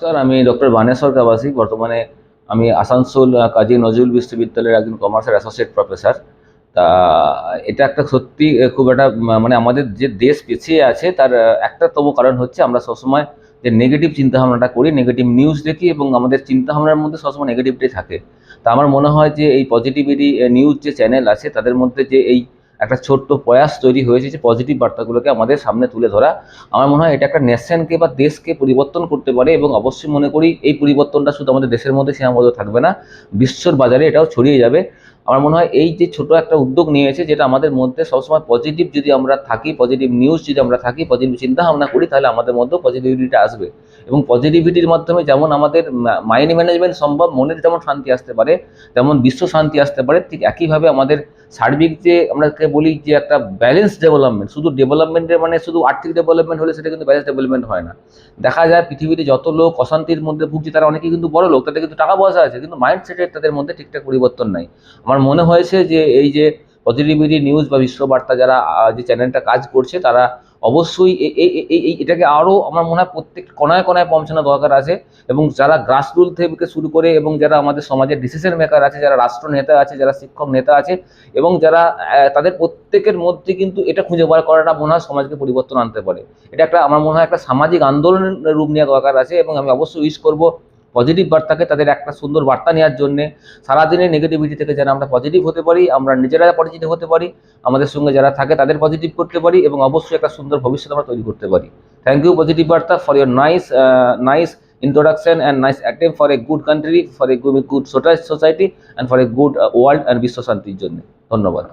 নমস্কার আমি ডক্টর বানেশ্বর কাবাসি। বর্তমানে আমি আসানসোল কাজী নজরুল বিশ্ববিদ্যালয়ের একজন কমার্সের অ্যাসোসিয়েট প্রফেসর তা এটা একটা সত্যি খুব একটা মানে আমাদের যে দেশ পিছিয়ে আছে তার আহ, একটাতম কারণ হচ্ছে আমরা সবসময় যে নেগেটিভ চিন্তাভাবনাটা করি নেগেটিভ নিউজ দেখি এবং আমাদের চিন্তাভাবনার মধ্যে সবসময় নেগেটিভিটি থাকে। তা আমার মনে হয় যে এই পজিটিভিটি নিউজ যে চ্যানেল আছে তাদের মধ্যে যে এই একটা ছোট্ট প্রয়াস তৈরি হয়েছে যে পজিটিভ বার্তাগুলোকে আমাদের সামনে তুলে ধরা। আমার মনে হয় এটা একটা নেশনকে বা দেশকে পরিবর্তন করতে পারে এবং অবশ্যই মনে করি এই পরিবর্তনটা শুধু আমাদের দেশের মধ্যে সীমাবদ্ধ থাকবে না, বিশ্বর বাজারে এটাও ছড়িয়ে যাবে। আমার মনে হয় এই যে ছোট একটা উদ্যোগ নিয়েছে যেটা আমাদের মধ্যে সবসময় পজিটিভ যদি আমরা থাকি পজিটিভ নিউজ যদি আমরা থাকি পজিটিভ চিন্তা ভাবনা করি, তাহলে আমাদের মধ্যেও পজিটিভিটিটা আসবে। এবং পজিটিভিটির মাধ্যমে যেমন আমাদের মাইন্ড ম্যানেজমেন্ট সম্ভব, মনের যেমন শান্তি আসতে পারে, তেমন বিশ্ব শান্তি আসতে পারে, ঠিক একইভাবে আমাদের সার্বিক যে আমরাকে বলি যে একটা ব্যালেন্স ডেভেলপমেন্ট শুধু ডেভেলপমেন্টের মানে শুধু আর্থিক ডেভেলপমেন্ট হলে সেটা কিন্তু ব্যালেন্স ডেভেলপমেন্ট হয় না। দেখা যায় পৃথিবীতে যত লোক অশান্তির মধ্যে ভুগছে, তারা অনেকেই কিন্তু বড় লোক, তাদের কিন্তু টাকা পয়সা আছে, কিন্তু মাইন্ডসেটের তাদের মধ্যে ঠিকঠাক পরিবর্তন নাই। আমার মনে হয়েছে যে এই যে পজিটিভিটি নিউজ বা বিশ্ববার্তা যারা যে চ্যানেলটা কাজ করছে, তারা অবশ্যই এটাকে আরও আমার মনে হয় প্রত্যেক কোনায় কোনায় পৌঁছানো দরকার আছে এবং যারা গ্রাসরুট থেকে শুরু করে এবং যারা আমাদের সমাজের ডিসিশন মেকার আছে, যারা রাষ্ট্র নেতা আছে, যারা শিক্ষক নেতা আছে এবং যারা তাদের প্রত্যেকের মধ্যে কিন্তু এটা খুঁজে বার করাটা মনে হয় সমাজকে পরিবর্তন আনতে পারে। এটা একটা আমার মনে হয় একটা সামাজিক আন্দোলনের রূপ নেওয়া দরকার আছে এবং আমি অবশ্যই উইশ করব পজিটিভ বার্তাকে তাদের একটা সুন্দর বার্তা নেওয়ার জন্যে সারাদিনের নেগেটিভিটি থেকে যেন আমরা পজিটিভ হতে পারি আমরা নিজেরা পজিটিভ হতে পারি আমাদের সঙ্গে যারা থাকে তাদের পজিটিভ করতে পারি এবং অবশ্যই একটা সুন্দর ভবিষ্যৎ আমরা তৈরি করতে পারি। থ্যাংক ইউ পজিটিভ বার্তা for your nice nice introduction and nice attempt for a good country, for a good, good society and for a good uh, world বিশ্ব শান্তির জন্য। ধন্যবাদ।